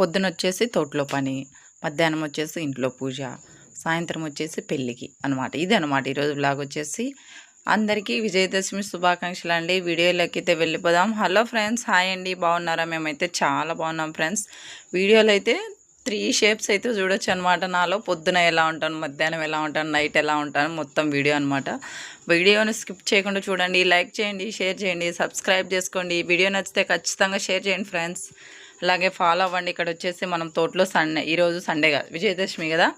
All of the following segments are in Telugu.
పొద్దున వచ్చేసి తోటలో పని మధ్యాహ్నం వచ్చేసి ఇంట్లో పూజ సాయంత్రం వచ్చేసి పెళ్ళికి అనమాట ఇది అనమాట ఈరోజు బ్లాగ్ వచ్చేసి అందరికీ విజయదశమి శుభాకాంక్షలు అండి. వీడియోలోకి అయితే వెళ్ళిపోదాం. హలో ఫ్రెండ్స్ హాయ్ అండి. బాగున్నారా? మేమైతే చాలా బాగున్నాం ఫ్రెండ్స్. వీడియోలో అయితే త్రీ షేప్స్ అయితే చూడొచ్చు అనమాట నాలో పొద్దున ఎలా ఉంటాను మధ్యాహ్నం ఎలా ఉంటాను నైట్ ఎలా ఉంటాను మొత్తం వీడియో అనమాట వీడియోని స్కిప్ చేయకుండా చూడండి. లైక్ చేయండి షేర్ చేయండి సబ్స్క్రైబ్ చేసుకోండి. వీడియో నచ్చితే ఖచ్చితంగా షేర్ చేయండి ఫ్రెండ్స్. అలాగే ఫాలో అవ్వండి. ఇక్కడ వచ్చేసి మనం తోటలో సండే ఈరోజు సండే కదా విజయదశమి కదా.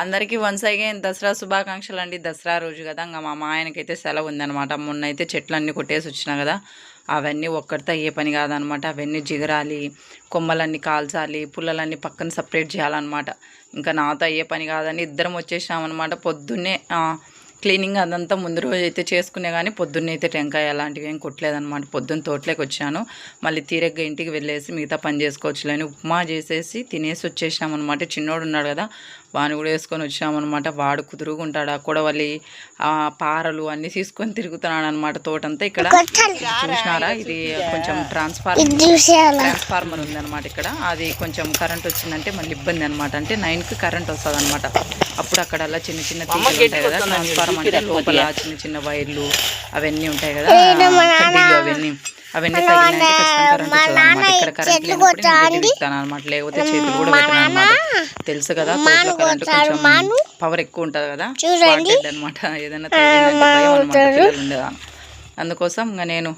అందరికీ వన్స్ అగైన్ దసరా శుభాకాంక్షలు అండి. దసరా రోజు కదా ఇంకా మా ఆయనకైతే సెలవు ఉందనమాట మొన్న అయితే చెట్లన్నీ కొట్టేసి వచ్చినా కదా అవన్నీ ఒక్కడితో ఏ పని కాదనమాట అవన్నీ జిగరాలి కొమ్మలన్నీ కాల్చాలి పుల్లలన్నీ పక్కన సపరేట్ చేయాలన్నమాట. ఇంకా నాతో అయ్యే పని కాదని ఇద్దరం వచ్చేసామన్నమాట పొద్దున్నే క్లీనింగ్ అదంతా ముందు రోజు అయితే చేసుకునే కానీ పొద్దున్న అయితే టెంకాయ అలాంటివి ఏం కొట్టలేదనమాట పొద్దున్న తోటలోకి వచ్చాను. మళ్ళీ తీరగ్గా ఇంటికి వెళ్ళేసి మిగతా పని చేసుకోవచ్చులేని ఉప్మా చేసేసి తినేసి వచ్చేసాం అనమాట చిన్నోడు ఉన్నాడు కదా వాని కూడా వేసుకొని వచ్చినామన్నమాట వాడు కుదురుగుంటాడు ఆ కొడవలి ఆ పారలు అన్నీ తీసుకొని తిరుగుతున్నాడు అనమాట తోటంతా ఇక్కడ. చూసినారా? ఇది కొంచెం ట్రాన్స్ఫార్మర్ ట్రాన్స్ఫార్మర్ ఉందన్నమాట ఇక్కడ. అది కొంచెం కరెంట్ వచ్చిందంటే మళ్ళీ ఇబ్బంది అనమాట అంటే నైన్కి కరెంట్ వస్తుంది అనమాట అప్పుడు అక్కడ అలా చిన్న చిన్న తీగలు ఉంటాయి కదా. ట్రాన్స్ఫార్మర్ అంటే లోపల చిన్న చిన్న వైర్లు అవన్నీ ఉంటాయి కదా. అవన్నీ. అవన్నీ అనమాట లేకపోతే చేతులు కూడా అనమాట తెలుసు కదా కరెంట్ కొంచెం పవర్ ఎక్కువ ఉంటుంది కదా అనమాట ఏదైనా అందుకోసం ఇంకా నేను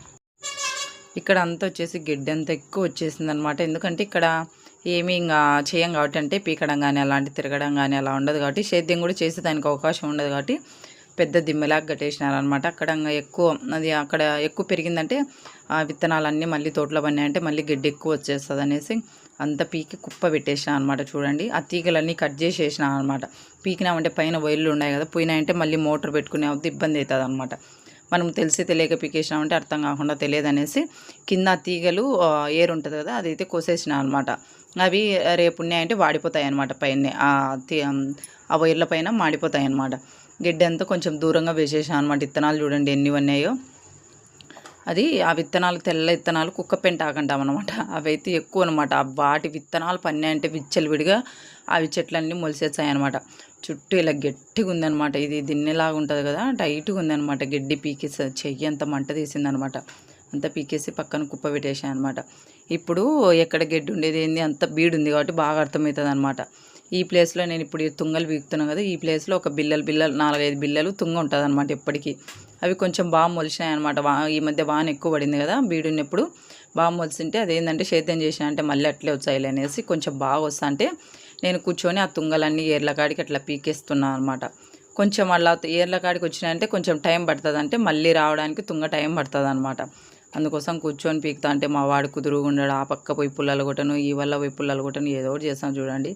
ఇక్కడ అంతా వచ్చేసి గడ్డి అంతా ఎక్కువ వచ్చేసింది అనమాట ఎందుకంటే ఇక్కడ ఏమీ ఇంకా చేయం కాబట్టి అంటే పీకడం కానీ అలాంటి తిరగడం కానీ అలా ఉండదు కాబట్టి సేద్యం కూడా చేసే దానికి అవకాశం ఉండదు కాబట్టి పెద్ద దిమ్మలాగా కట్టేసినారు అనమాట అక్కడ ఎక్కువ అది అక్కడ ఎక్కువ పెరిగిందంటే ఆ విత్తనాలన్నీ మళ్ళీ తోటలో పడినాయంటే మళ్ళీ గడ్డి ఎక్కువ వచ్చేస్తుంది అనేసి అంత పీకి కుప్ప పెట్టేసిన అనమాట చూడండి. ఆ తీగలన్నీ కట్ చేసేసిన అనమాట పీకినామంటే పైన వైర్లు ఉన్నాయి కదా పోయినాయంటే మళ్ళీ మోటార్ పెట్టుకునే అవుతుంది ఇబ్బంది అవుతుంది అనమాట మనం తెలిసి తెలియక పీకేసినామంటే అర్థం కాకుండా తెలియదు అనేసి కింద తీగలు ఏరు ఉంటుంది కదా అదైతే కోసేసిన అనమాట అవి రేపు ఉన్నాయంటే వాడిపోతాయి అనమాట పైన ఆ తీ ఆ వైర్ల పైన మాడిపోతాయి అనమాట గిడ్డ అంతా కొంచెం దూరంగా వేసేసాను అనమాట విత్తనాలు చూడండి ఎన్ని ఉన్నాయో. అది ఆ విత్తనాలు తెల్ల విత్తనాలు కుక్క పెంట ఆకంటాం అనమాట అవైతే ఎక్కువ అనమాట వాటి విత్తనాలు పన్నాయంటే విచ్చలవిడిగా అవి చెట్లన్నీ మొలిసేస్తాయి అనమాట చుట్టూ ఇలా గట్టిగా ఉందన్నమాట. ఇది దిన్నెలాగా ఉంటుంది కదా టైట్గా ఉందన్నమాట. గడ్డి పీకేసి చెయ్యి అంత మంట తీసిందనమాట అంతా పీకేసి పక్కన కుప్ప పెట్టేసాను అనమాట ఇప్పుడు ఎక్కడ గడ్డి ఉండేది ఏంది? అంత బీడు ఉంది కాబట్టి బాగా అర్థమవుతుంది అనమాట ఈ ప్లేస్లో నేను ఇప్పుడు ఈ తుంగలు పీకుతున్నాను కదా ఈ ప్లేస్లో ఒక బిల్లలు బిల్లలు నాలుగైదు బిల్లలు తుంగ ఉంటుంది అనమాట ఎప్పటికీ. అవి కొంచెం బాగా మొలిచినాయి అనమాట వా ఈ మధ్య వాన ఎక్కువ పడింది కదా బీడున్నప్పుడు బాగా మొలిసింటే అదేంటంటే సేద్యం చేసిన అంటే మళ్ళీ అట్లే వచ్చాయి అనేసి కొంచెం బాగా వస్తా అంటే నేను కూర్చొని ఆ తుంగలన్నీ ఏర్ల కాడికి అట్లా పీకేస్తున్నాను అనమాట కొంచెం అలా ఏర్ల కాడికి వచ్చినాయంటే కొంచెం టైం పడుతుంది అంటే మళ్ళీ రావడానికి తుంగ టైం పడుతుంది అనమాట అందుకోసం కూర్చొని పీకుతా అంటే మా వాడు కుదురుగా ఉండడు ఆ పక్క పోయి పుల్లలు కొట్టను ఈ వల్ల పోయి పుల్లలు కొట్టను ఏదో ఒకటి చేస్తాను చూడండి.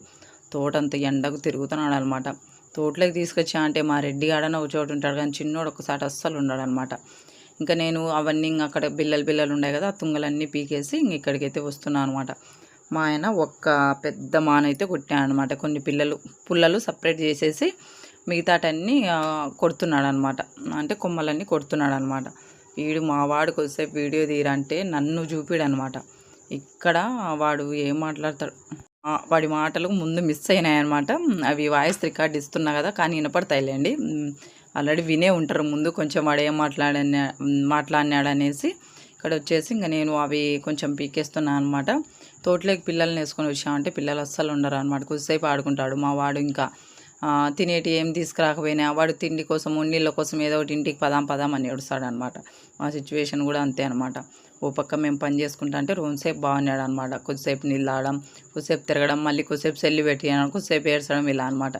తోటంత ఎండకు తిరుగుతున్నాడు అనమాట తోటలోకి తీసుకొచ్చా అంటే మా రెడ్డి గాడన ఒక చోటు ఉంటాడు కానీ చిన్నోడు ఒకసారి అస్సలు ఉన్నాడు అనమాట ఇంకా నేను అవన్నీ ఇంక అక్కడ బిల్లలు బిల్లలు ఉన్నాయి కదా ఆ తుంగలన్నీ పీకేసి ఇంక ఇక్కడికైతే వస్తున్నాను అనమాట. మా ఆయన ఒక్క పెద్ద మానైతే కొట్టాను అనమాట కొన్ని పిల్లలు పుల్లలు సపరేట్ చేసేసి మిగతాటన్నీ కొడుతున్నాడు అనమాట అంటే కొమ్మలన్నీ కొడుతున్నాడు అనమాట వీడు మా వాడికి వస్తే వీడియో తీరంటే నన్ను చూపిడనమాట. ఇక్కడ వాడు ఏం మాట్లాడతాడు? వాడి మాటలు ముందు మిస్ అయినాయి అనమాట అవి వాయిస్ రికార్డ్ ఇస్తున్నా కదా కానీ వినపడతాయిలేండి. ఆల్రెడీ వినే ఉంటారు ముందు కొంచెం వాడు ఏం మాట్లాడని మాట్లాడినాడు అనేసి ఇక్కడ వచ్చేసి ఇంకా నేను అవి కొంచెం పీకేస్తున్నాను అనమాట తోటలోకి పిల్లల్ని వేసుకొని వచ్చామంటే పిల్లలు అస్సలు ఉండరు అనమాట కొద్దిసేపు ఆడుకుంటాడు మా వాడు ఇంకా. తినేటి ఏం తీసుకురాకపోయినా వాడు తిండి కోసం నీళ్ళ కోసం ఏదో ఒకటి ఇంటికి పదాం పదాం అని ఏడుస్తాడు అనమాట మా సిచ్యువేషన్ కూడా అంతే అనమాట ఓ పక్క మేము పని చేసుకుంటా అంటే రోజుసేపు బాగున్నాడు అనమాట కొద్దిసేపు నీళ్ళు ఆడడం కొద్దిసేపు తిరగడం మళ్ళీ కొద్దిసేపు సెల్లి పెట్టేయడం కొద్దిసేపు ఏడ్చడం ఇలా అనమాట.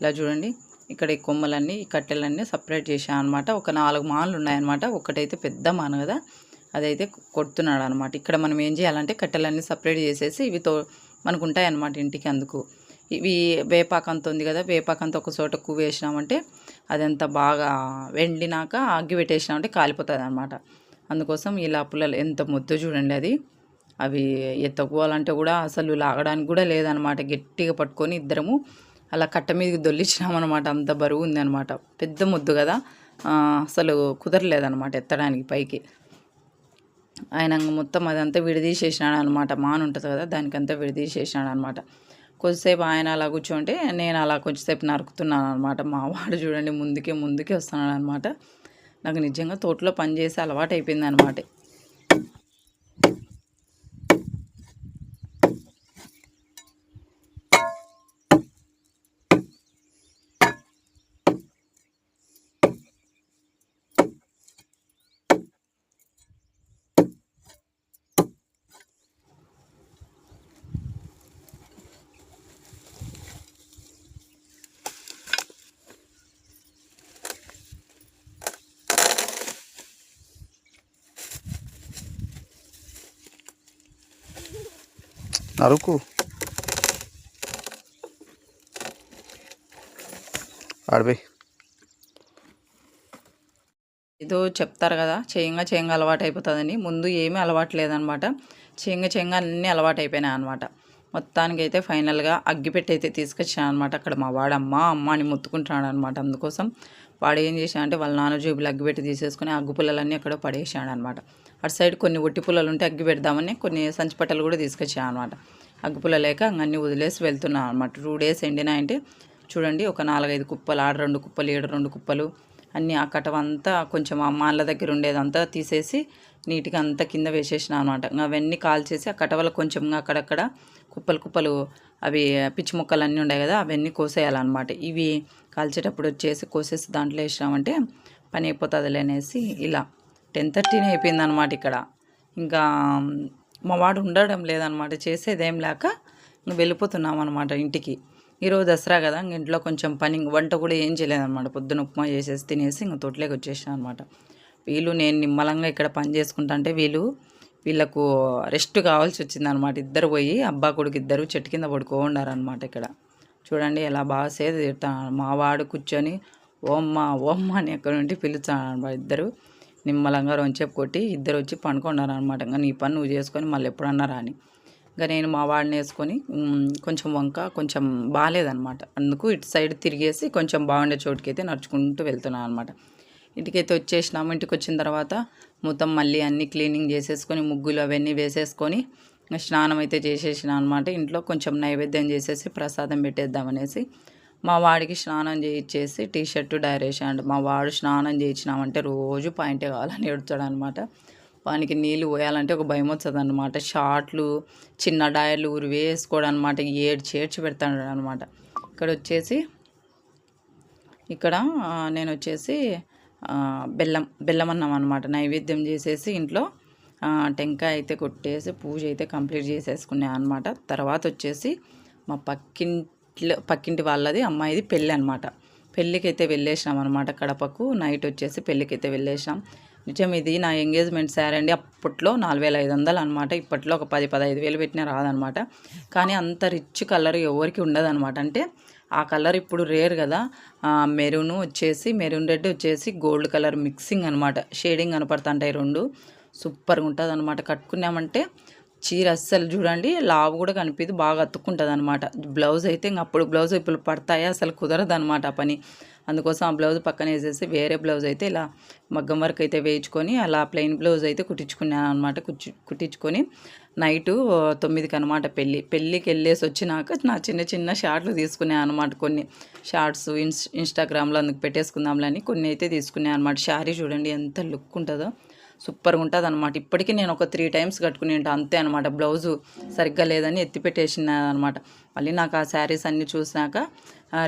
ఇలా చూడండి ఇక్కడ ఈ కొమ్మలన్నీ ఈ కట్టెలన్నీ సపరేట్ చేశాను అనమాట. ఒక నాలుగు మాన్లు ఉన్నాయన్నమాట. ఒకటైతే పెద్ద మాన కదా అదైతే కొడుతున్నాడు అనమాట ఇక్కడ మనం ఏం చేయాలంటే కట్టెలన్నీ సపరేట్ చేసేసి ఇవి తో మనకు ఉంటాయన్నమాట ఇంటికి అందుకు. ఇవి వేపాకంత ఉంది కదా వేపాకంత ఒక చోట కువ్వు వేసినామంటే అదంతా బాగా వెండినాక అగ్గి పెట్టేసినామంటే కాలిపోతుంది అనమాట అందుకోసం ఇలా పుల్లలు ఎంత ముద్దు చూడండి అది. అవి ఎత్తుకోవాలంటే కూడా అసలు లాగడానికి కూడా లేదనమాట. గట్టిగా పట్టుకొని ఇద్దరము అలా కట్ట మీదకి దొల్లిచ్చినామన్నమాట అంత బరువు ఉందన్నమాట పెద్ద ముద్దు కదా. అసలు కుదరలేదనమాట ఎత్తడానికి పైకి. ఆయన మొత్తం అదంతా విడదీసేసినాడు అనమాట మాన్ ఉంటుంది కదా దానికంతా విడదీసేసినాడు అనమాట కొద్దిసేపు ఆయన అలా కూర్చోంటే నేను అలా కొంచెంసేపు నరుకుతున్నాను అనమాట మా వాడు చూడండి ముందుకే ముందుకే వస్తున్నాడు అనమాట నాకు నిజంగా తోటలో పనిచేసే అలవాటు అయిపోయింది అనమాట నరుకు ఆడిపోయి ఏదో చెప్తారు కదా చేయంగా చేయంగా అలవాటు అయిపోతుందని. ముందు ఏమీ అలవాటు లేదనమాట. చేయంగా చేయంగా అన్నీ అలవాటు అయిపోయినాయి అనమాట. మొత్తానికి అయితే ఫైనల్గా అగ్గిపెట్టి అయితే తీసుకొచ్చాను అనమాట. అక్కడ మా వాడు అమ్మ అమ్మ అని మొత్తుకుంటున్నాడు అనమాట అందుకోసం. వాడు ఏం చేశాడు అంటే వాళ్ళ నాన్న జేబులు అగ్గిపెట్టి తీసేసుకుని అగ్గు పుల్లలన్నీ అక్కడ పడేసాడు అనమాట అటు సైడ్ కొన్ని ఒట్టి పుల్లలు ఉంటే అగ్గి పెడదామని కొన్ని సంచి పట్టలు కూడా తీసుకొచ్చాను అనమాట అగ్గి పుల్ల లేక అన్నీ వదిలేసి వెళ్తున్నాను అనమాట టూ డేస్ ఎండినాయంటే చూడండి ఒక నాలుగైదు కుప్పలు ఆడ రెండు కుప్పలు ఏడు రెండు కుప్పలు అన్నీ ఆ కటవంతా కొంచెం ఆ మాళ్ళ దగ్గర ఉండేదంతా తీసేసి నీట్గా అంతా కింద వేసేసిన అనమాట అవన్నీ కాల్చేసి ఆ కటవల కొంచెం అక్కడక్కడ కుప్పలు కుప్పలు అవి పిచ్చి ముక్కలు అన్నీ ఉన్నాయి కదా అవన్నీ కోసేయాలన్నమాట. ఇవి కాల్చేటప్పుడు వచ్చేసి కోసేసి దాంట్లో వేసినామంటే పని అయిపోతుంది అనేసి ఇలా. టెన్ థర్టీనే అయిపోయింది అనమాట ఇక్కడ. ఇంకా మా వాడు ఉండడం లేదనమాట చేసేదేం లేక ఇంక వెళ్ళిపోతున్నాం అనమాట ఇంటికి. ఈరోజు దసరా కదా ఇంక ఇంట్లో కొంచెం పని వంట కూడా ఏం చేయలేదన్నమాట. పొద్దున ఉప్మా చేసేసి తినేసి ఇంక తోటలోకి వచ్చేసాను అనమాట వీళ్ళు నేను నిమ్మలంగా ఇక్కడ పని చేసుకుంటా అంటే వీళ్ళు వీళ్ళకు రెస్ట్ కావాల్సి వచ్చిందనమాట ఇద్దరు పోయి అబ్బా కొడుకు ఇద్దరు చెట్టు కింద పడుకో ఉన్నారనమాట ఇక్కడ. చూడండి ఎలా బాగా సేద తిడతాను మా వాడు కూర్చొని ఓమ్మ ఓమ్మ అని ఎక్కడ నుండి పిలుస్తాను అనమాట ఇద్దరు. నిమ్మలంగా రొంచేపు కొట్టి ఇద్దరు వచ్చి పండుకున్నారు అనమాట ఇంకా నీ పని నువ్వు చేసుకొని మళ్ళీ ఎప్పుడన్నా రాని ఇంకా నేను మా వాడిని వేసుకొని కొంచెం వంక కొంచెం బాగాలేదనమాట. అందుకు ఇటు సైడ్ తిరిగేసి కొంచెం బాగుండే చోటుకైతే నడుచుకుంటూ వెళ్తున్నాను అనమాట. ఇంటికైతే వచ్చేసినాము. ఇంటికి వచ్చిన తర్వాత మొత్తం మళ్ళీ అన్నీ క్లీనింగ్ చేసేసుకొని ముగ్గులు అవన్నీ వేసేసుకొని స్నానం అయితే చేసేసిన అనమాట. ఇంట్లో కొంచెం నైవేద్యం చేసేసి ప్రసాదం పెట్టేద్దామనేసి మా వాడికి స్నానం చేయించేసి టీ షర్టు డైరేషన్ మా వాడు స్నానం చేయించినామంటే రోజు పాయింటే కావాలని ఎడుతాడు అనమాట వానికి నీళ్ళు పోయాలంటే ఒక భయం వస్తుంది అనమాట షార్ట్లు చిన్న డైర్లు ఊరు వేసుకోవడం అనమాట ఏడ్చి ఏడ్చి పెడతాడు అనమాట ఇక్కడ వచ్చేసి ఇక్కడ నేను వచ్చేసి బెల్లం బెల్లం అన్నం అనమాట నైవేద్యం చేసేసి ఇంట్లో టెంకాయ అయితే కొట్టేసి పూజ అయితే కంప్లీట్ చేసేసుకున్నాను అనమాట తర్వాత వచ్చేసి మా ఇంట్లో పక్కింటి వాళ్ళది అమ్మాయిది పెళ్ళి అనమాట పెళ్ళికైతే వెళ్ళేసాం అనమాట కడపకు. నైట్ వచ్చేసి పెళ్ళికైతే వెళ్ళేసాం వెళ్ళేసినాం. నిజం ఇది నా ఎంగేజ్మెంట్ శారీ అండి. అప్పట్లో నాలుగు వేల ఐదు వందలు అనమాట ఇప్పట్లో ఒక పది పదహైదు వేలు పెట్టినా రాదనమాట కానీ అంత రిచ్ కలర్ ఎవరికి ఉండదనమాట అంటే ఆ కలర్ ఇప్పుడు రేర్ కదా. మెరూన్ వచ్చేసి మెరూన్ రెడ్ వచ్చేసి గోల్డ్ కలర్ మిక్సింగ్ అనమాట షేడింగ్ కనపడుతుంటాయి రెండు. సూపర్గా ఉంటుంది అనమాట కట్టుకున్నామంటే చీర అస్సలు చూడండి లావు కూడా కనిపిదు బాగా అతుక్కుంటుంది అనమాట బ్లౌజ్ అయితే ఇంక అప్పుడు బ్లౌజ్ ఇప్పుడు పడతాయి అసలు కుదరదు అనమాట ఆ పని. అందుకోసం ఆ బ్లౌజ్ పక్కన వేసేసి వేరే బ్లౌజ్ అయితే ఇలా మగ్గం వర్క్ అయితే వేయించుకొని అలా ప్లెయిన్ బ్లౌజ్ అయితే కుట్టించుకున్నాను అనమాట కుట్టి కుట్టించుకొని నైటు తొమ్మిదికి అనమాట పెళ్ళి. పెళ్ళికి వెళ్ళేసి వచ్చినాక నా చిన్న చిన్న షార్ట్లు తీసుకున్నాను అనమాట కొన్ని. షార్ట్స్ ఇన్స్ ఇన్స్టాగ్రామ్లో అందుకు పెట్టేసుకుందాంలని కొన్ని అయితే తీసుకున్నాను అనమాట శారీ చూడండి ఎంత లుక్ ఉంటుందో. సూపర్గా ఉంటుంది అనమాట ఇప్పటికీ నేను ఒక త్రీ టైమ్స్ కట్టుకుని ఉంటాను అంతే అనమాట బ్లౌజు సరిగ్గా లేదని ఎత్తి అనమాట మళ్ళీ నాకు ఆ శారీస్ అన్నీ చూసినాక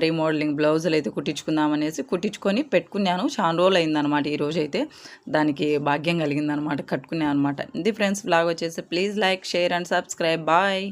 రీమోడలింగ్ బ్లౌజులు అయితే కుట్టించుకుందామనేసి కుట్టించుకొని పెట్టుకున్నాను. చాలా రోజులు అయిందనమాట ఈ అయితే దానికి భాగ్యం కలిగిందనమాట కట్టుకున్నాను అనమాట ఇది ఫ్రెండ్స్ బ్లాగ్ వచ్చేసి please like share and subscribe. Bye.